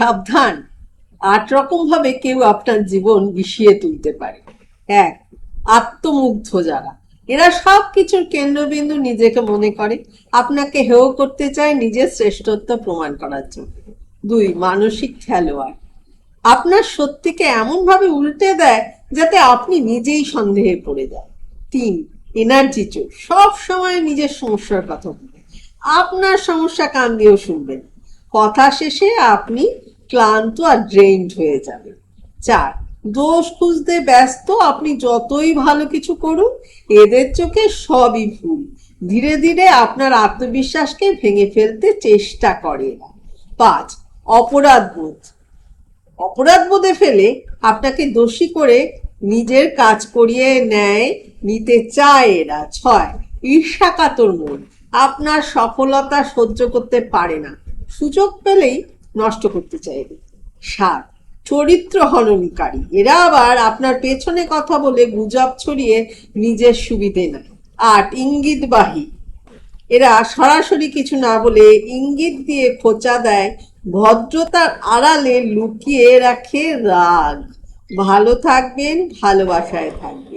সাবধান। আট রকম ভাবে কেউ আপনার জীবন বিষিয়ে তুলতে পারে। এক, আত্মমুগ্ধ যারা। এরা সব কিছুর কেন্দ্রবিন্দু নিজেকে মনে করে, আপনাকে হেয় করতে চায় নিজের শ্রেষ্ঠত্ব প্রমাণ করার জন্য। দুই, মানসিক খেলোয়াড়। আপনার সত্যিকে এমন ভাবে উল্টে দেয় যাতে আপনি নিজেই সন্দেহে পড়ে যান। তিন এনার্জি চোর। সব সময় নিজের সমস্যার কথা বলবে আপনার সমস্যা কান দিয়েও শুনবেন। কথা শেষে আপনি ক্লান্ত আর ড্রেইনড হয়ে যাবে। চার, দোষ খুঁজতে ব্যস্ত আপনি যতই ভালো কিছু করুন, এদের চোখে সবই ভুল। ধীরে ধীরে আপনার আত্মবিশ্বাসকে ভেঙে ফেলতে চেষ্টা করে এরা পাঁচ, অপরাধ বোধ। অপরাধ বোধে ফেলে আপনাকে দোষী করে নিজের কাজ করিয়ে নেয়, নিতে চায় এরা। ছয়, ঈর্ষাকাতর মন। আপনার সফলতা সহ্য করতে পারে না। সুযোগ পেলেই নষ্ট করতে চাইবে। সাত চরিত্র হননকারী। এরা আবার আপনার পেছনে কথা বলে গুজব ছড়িয়ে নিজের সুবিধে নেয়। আট, ইঙ্গিতবাহী। এরা সরাসরি কিছু না বলে ইঙ্গিত দিয়ে খোঁচা দেয়, ভদ্রতার আড়ালে লুকিয়ে রাখে রাগ। ভালো থাকবেন, ভালোবাসায় থাকবেন।